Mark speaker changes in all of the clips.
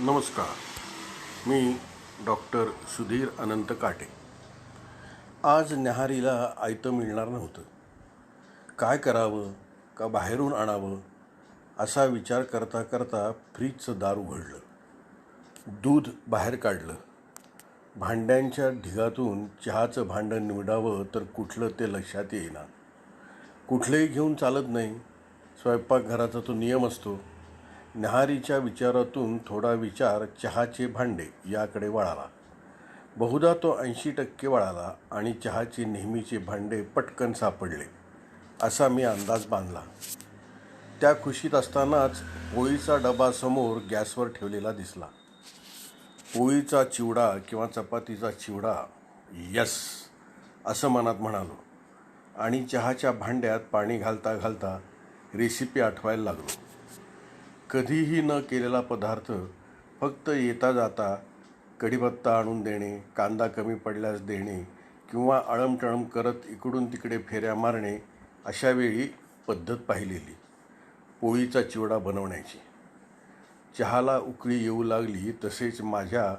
Speaker 1: नमस्कार. मी डॉक्टर सुधीर अनंत काटे. आज न्याहारीला आयतं मिळणार नव्हतं. काय करावं का बाहेरून आणावं असा विचार करता करता फ्रीजचं दार उघडलं. दूध बाहेर काढलं. भांड्यांच्या ढिगातून चहाचं भांडं निवडावं तर कुठलं ते लक्षात येईना. कुठलंही घेऊन चालत नाही. स्वयंपाकघराचा तो नियम असतो. न्याहारीच्या विचारातून थोडा विचार चहाचे भांडे याकडे वळाला. बहुधा तो ऐंशी टक्के वळाला आणि चहाचे नेहमीचे भांडे पटकन सापडले असा मी अंदाज बांधला. त्या खुशीत असतानाच पोळीचा डबा समोर गॅसवर ठेवलेला दिसला. पोळीचा चिवडा किंवा चपातीचा चिवडा यस असं मनात म्हणालो. आणि चहाच्या भांड्यात पाणी घालता घालता रेसिपी आठवायला लागलो. कधीही न केलेला पदार्थ फक्त येता जाता कढीपत्ता आणून देणे कांदा कमी पडल्यास देणे किंवा अळमटळम करत इकडून तिकडे फेऱ्या मारणे अशावेळी पद्धत पाहिलेली. पोळीचा चिवडा बनवण्याची. चहाला उकळी येऊ लागली तसेच माझ्या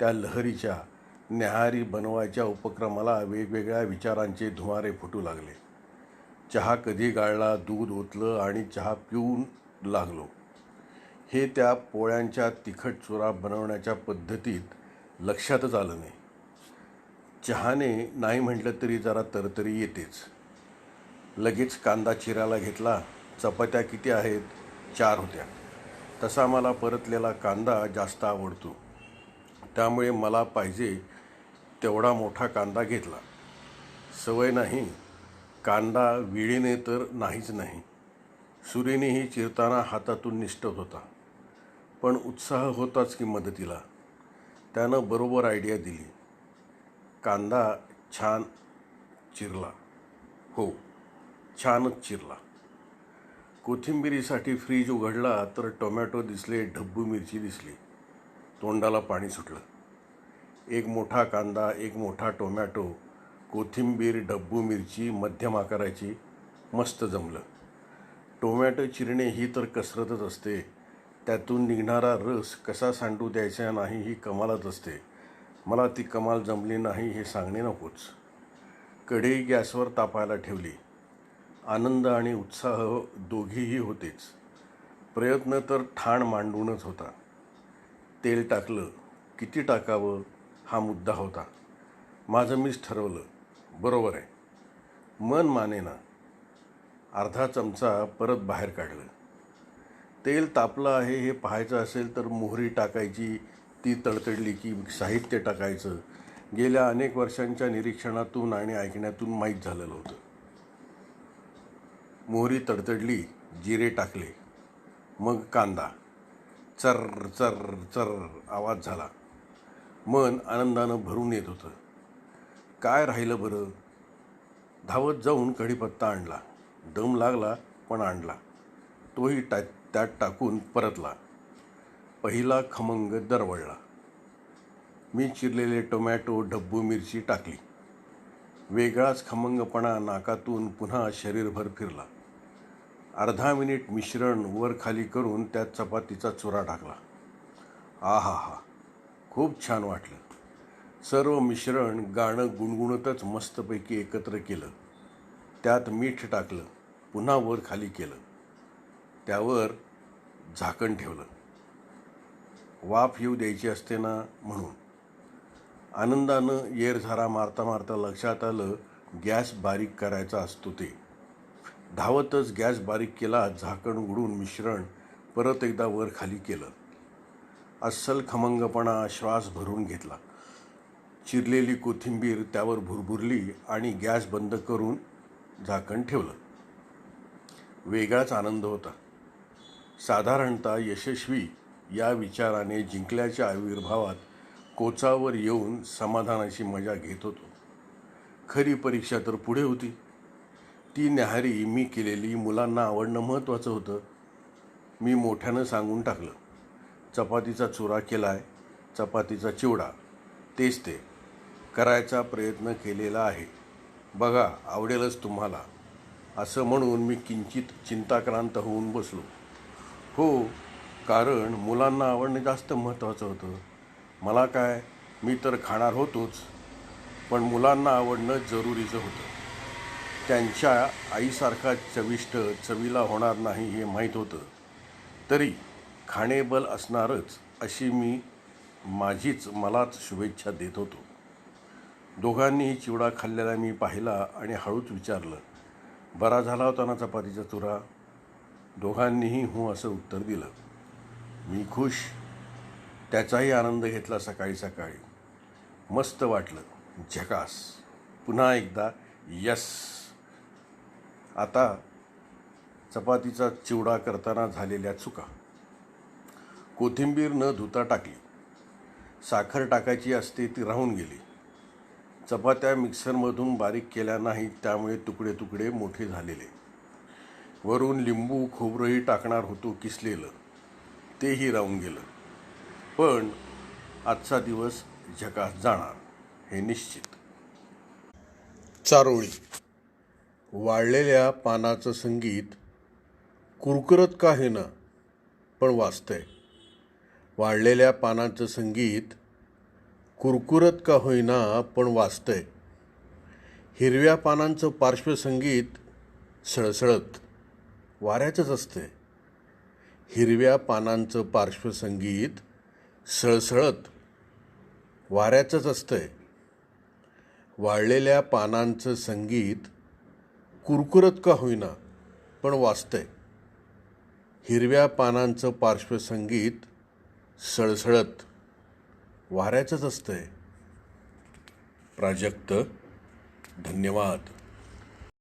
Speaker 1: त्या लहरीच्या न्याहारी बनवायच्या उपक्रमाला वेगवेगळ्या विचारांचे धुवारे फुटू लागले. चहा कधी गाळला दूध ओतलं आणि चहा पिऊन लागलो. हे त्या पोळ्यांच्या तिखट चुरा बनवण्याच्या पद्धतीत लक्षातच आलं नाही. चहाने नाही म्हटलं तरी जरा तरतरी येतेच. लगेच कांदा चिरायला घेतला चपात्या किती आहेत? चार होत्या. तसा मला परतलेला कांदा जास्त आवडतो. त्यामुळे मला पाहिजे तेवढा मोठा कांदा घेतला. सवय नाही. कांदा विळीने तर नाहीच नाही. सुरीनेही चिरताना हातातून निष्ठत होता. पण उत्साह होताच की मदतीला. त्यानं बरोबर आयडिया दिली. कांदा छान चिरला. हो छानच चिरला. कोथिंबिरीसाठी फ्रीज उघडला तर टोमॅटो दिसले ढब्बू मिरची दिसली. तोंडाला पाणी सुटलं. एक मोठा कांदा एक मोठा टोमॅटो कोथिंबीर डब्बू मिरची मध्यम आकाराची मस्त जमलं. टोमॅटो चिरणे ही तर कसरतच असते. त्यातून निघणारा रस कसा सांडू द्यायचा नाही ही कमालच असते. मला ती कमाल जमली नाही हे सांगणे नकोच. कढई गॅसवर तापायला ठेवली. आनंद आणि उत्साह दोघीही होतेच. प्रयत्न तर ठाण मांडूनच होता. तेल टाकलं. किती टाकावं? हा मुद्दा होता. माझं मीच ठरवलं. बरोबर आहे. मन माने ना अर्धा चमचा परत बाहेर काढलं. तेल तापलं आहे हे पाहायचं असेल तर मोहरी टाकायची ती तडतडली की साहित्य टाकायचं. गेल्या अनेक वर्षांच्या निरीक्षणातून आणि ऐकण्यातून माहीत झालेलं होतं. मोहरी तडतडली जिरे टाकले मग कांदा. चर चर चर आवाज झाला. मन आनंदानं भरून येत होतं. काय राहिलं बरं? धावत जाऊन कढीपत्ता आणला. दम लागला पण आणला. तोही टा त्यात टाकून परतला. पहिला खमंग दरवळला. मी चिरलेले टोमॅटो डब्बू मिरची टाकली. वेगळाच खमंगपणा नाकातून पुन्हा शरीरभर फिरला. अर्धा मिनिट मिश्रण वर खाली करून त्यात चपातीचा चुरा टाकला. आ हा हा खूप छान वाटलं. सर्व मिश्रण गाणं गुणगुणतच मस्तपैकी एकत्र केलं. त्यात मीठ टाकलं पुन्हा वर खाली केलं. त्यावर झाकण ठेवलं. वाफ येऊ द्यायची असते ना म्हणून. आनंदानं येरझारा मारता मारता लक्षात आलं गॅस बारीक करायचा असतो ते. धावतच गॅस बारीक केला झाकण उघडून मिश्रण परत एकदा वर खाली केलं. अस्सल खमंगपणा श्वास भरून घेतला. चिरलेली कोथिंबीर त्यावर भुरभुरली आणि गॅस बंद करून झाकण ठेवलं. वेगळाच आनंद होता. साधारणतः यशस्वी या विचाराने जिंकल्याच्या आविर्भावात कोचावर येऊन समाधानाची मजा घेत होतो. खरी परीक्षा तर पुढे होती. ती न्याहारी मी केलेली मुलांना आवडणं महत्त्वाचं होतं. मी मोठ्यानं सांगून टाकलं चपातीचा चुरा केला आहे चपातीचा चिवडा तेच ते. करायचा प्रयत्न केलेला आहे. बघा आवडेलच तुम्हाला. असं म्हणून मी किंचित चिंताक्रांत होऊन बसलो. हो कारण मुलांना आवडणं जास्त महत्त्वाचं होतं. मला काय मी तर खाणार होतोच पण मुलांना आवडणं जरुरीचं होतं. त्यांच्या आईसारखा चविष्ट चवीला होणार नाही हे माहीत होतं. तरी खाणेबल असणारच अशी मी माझीच मलाच शुभेच्छा देत होतो. दोघांनीही चिवडा खाल्लेला मी पाहिला आणि हळूच विचारलं बरा झाला होता ना चपातीचा चुरा? दोघांनीही हो असं उत्तर दिलं. मी खुश. त्याचाही आनंद घेतला सकाळी सकाळी. मस्त वाटलं. झकास पुन्हा एकदा यस. आता चपातीचा चिवडा करताना झालेल्या चुका. कोथिंबीर न धुता टाकली. साखर टाकायची असते ती राहून गेली. चपात्या मिक्सरमधून बारीक केल्या नाहीत त्यामुळे तुकडे तुकडे मोठे झालेले. वरून लिंबू खोबरंही टाकणार होतो किसलेलं. तेही राहून गेलं. पण आजचा दिवस झकास जाणार हे निश्चित. चारोळी. वाळलेल्या पानाचं संगीत कुरकुरत का ना पण वाचतंय वाळलेल्या पानाचं संगीत कुरकुरत का होईना पण वाचतंय हिरव्या पानांचं पार्श्वसंगीत सळसळत. वाऱ्याचंच असतंय हिरव्या पानांचं पार्श्वसंगीत सळसळत वाऱ्याचंच असतंय वाळलेल्या पानांचं संगीत कुरकुरत का होईना पण वाचतंय हिरव्या पानांचं पार्श्वसंगीत सळसळत वाऱ्याचंच असतंय प्राजक्त धन्यवाद.